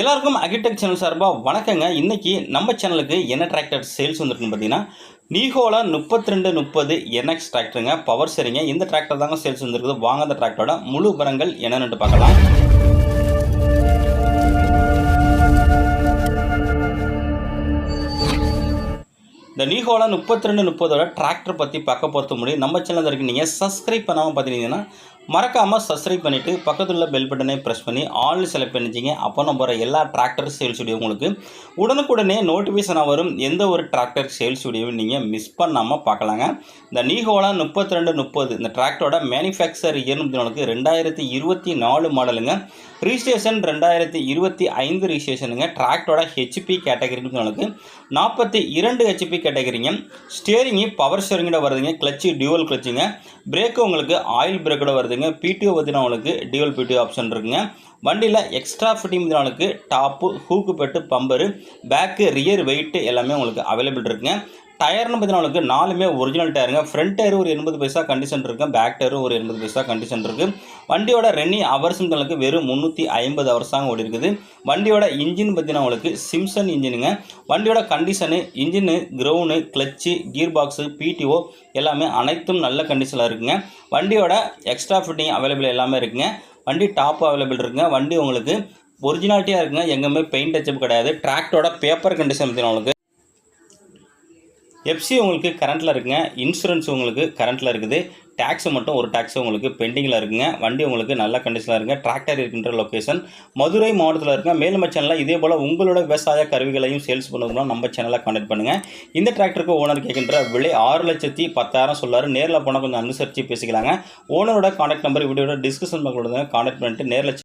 எல்லாருக்கும் agritech channel சார்பாக வணக்கங்க. இன்றைக்கி நம்ம சேனலுக்கு என்ன டிராக்டர் சேல்ஸ் வந்திருக்குன்னு பார்த்தீங்கன்னா நீகோலா முப்பத்தி ரெண்டு முப்பது என்எக்ஸ் டிராக்டருங்க பவர் சரிங்க இந்த டிராக்டர் தாங்க சேல்ஸ் வந்துருக்குது. வாங்க அந்த டிராக்டரோட முழு பரங்கள் என்னென்னு பார்க்கலாம். இந்த நீகோலா முப்பத்தி ரெண்டு முப்பதோட டிராக்டர் பற்றி பார்க்க பொறுத்த முடியும் நம்ம சேனல் இருக்கு நீங்கள் சப்ஸ்கிரைப் பண்ணாமல் பார்த்துட்டீங்கன்னா மறக்காமல் சப்ஸ்கிரைப் பண்ணிவிட்டு பக்கத்தில் உள்ள பெல் பட்டனை ப்ரெஸ் பண்ணி ஆல் செலக்ட் பண்ணிச்சிங்க அப்போ நம்ம வர எல்லா டிராக்டர் சேல்ஸ் வீடியோ உங்களுக்கு உடனுக்குடனே நோட்டிஃபிகேஷனாக வரும். எந்த ஒரு டிராக்டர் சேல்ஸ் வீடியோவும் நீங்கள் மிஸ் பண்ணாமல் பார்க்கலாங்க. இந்த நீகோலா முப்பத்தி ரெண்டு முப்பது இந்த டிராக்டரோட மேனுஃபேக்சர் இயர் உங்களுக்கு ரெண்டாயிரத்தி இருபத்தி நாலு மாடலுங்க ரிஜிஸ்ட்ரேஷன் ரெண்டாயிரத்தி இருபத்தி ஐந்து ரிஜிஸ்ட்ரேஷனுங்க டிராக்டரோட ஹெச்பி கேட்டகரி உங்களுக்கு நாற்பத்தி இரண்டு ஹெச்பி கேட்டகரிங்க ஸ்டியரிங்கு பவர் ஸ்டியரிங்கோட வருதுங்க. கிளச்சு டியூவல் கிளச்சுங்க பிரேக்கு உங்களுக்கு ஆயில் பிரேக்கோட வருதுங்க. பிடிஓ பார்த்தீங்கன்னா உங்களுக்கு டியூல் பிடிஓ ஆப்ஷன் இருக்குங்க. வண்டியில் எக்ஸ்ட்ரா ஃபிட்டிங் உங்களுக்கு top hook bed bumper back rear weight எல்லாமே உங்களுக்கு அவைலபிள் இருக்குங்க. டயர்னு பார்த்தீங்கன்னா உங்களுக்கு நாலுமே ஒரிஜினல் டயருங்க. ஃப்ரண்ட் டயர் ஒரு எண்பது பைசா கண்டிஷன் இருக்குது பேக் டயர் ஒரு எண்பது பைசா கண்டிஷன் இருக்குது வண்டியோட ரெனி ஹவர்ஸ் உங்களுக்கு வெறும் முந்நூற்றி ஐம்பது ஹவர்ஸ் தாங்க ஓடி இருக்குது. வண்டியோட இன்ஜின் பார்த்தீங்கன்னா உங்களுக்கு சிம்சன் இன்ஜினுங்க வண்டியோட condition engine crown clutch gear box PTO எல்லாமே அனைத்தும் நல்ல கண்டிஷனில் இருக்குங்க. வண்டியோட எக்ஸ்ட்ரா ஃபிட்டிங் அவைலபிள் எல்லாமே இருக்குங்க. வண்டி டாப் அவைலபிள் இருக்குங்க. வண்டி உங்களுக்கு ஒரிஜினாலிட்டியாக இருக்குங்க. எங்கேயுமே பெயிண்ட் டச்சப் கிடையாது. ட்ராக்டோட பேப்பர் கண்டிஷன் பார்த்தீங்கன்னா உங்களுக்கு எஃப்சி உங்களுக்கு கரண்ட்டில் இருக்குங்க. இன்சூரன்ஸ் உங்களுக்கு கரண்ட்டில் இருக்குது. டேக்ஸ் மட்டும் ஒரு டேக்ஸ் உங்களுக்கு பெண்டிங்கில் இருக்குங்க. வண்டி உங்களுக்கு நல்ல கண்டிஷனில் இருக்குங்க. டிராக்டர் இருக்கின்ற லொக்கேஷன் மதுரை மாவட்டத்தில் இருக்குங்க. மேலும் சேனலில் இதே போல் உங்களோட விவசாய கருவிகளையும் சேல்ஸ் பண்ணணும்னா நம்ம சேனலில் கான்டெக்ட் பண்ணுங்கள் இந்த டிராக்டருக்கு ஓனர் கேட்கின்ற விலை ஆறு லட்சத்தி பத்தாயிரம் சொல்லாரு. நேரில் போனால் கொஞ்சம் அனுசரித்து பேசிக்கலாங்க. ஓனரோட கான்டாக்ட் நம்பர் வீடியோட டிஸ்கஷன் பண்ணுறது கான்டாக்ட் பண்ணிட்டு நேரில்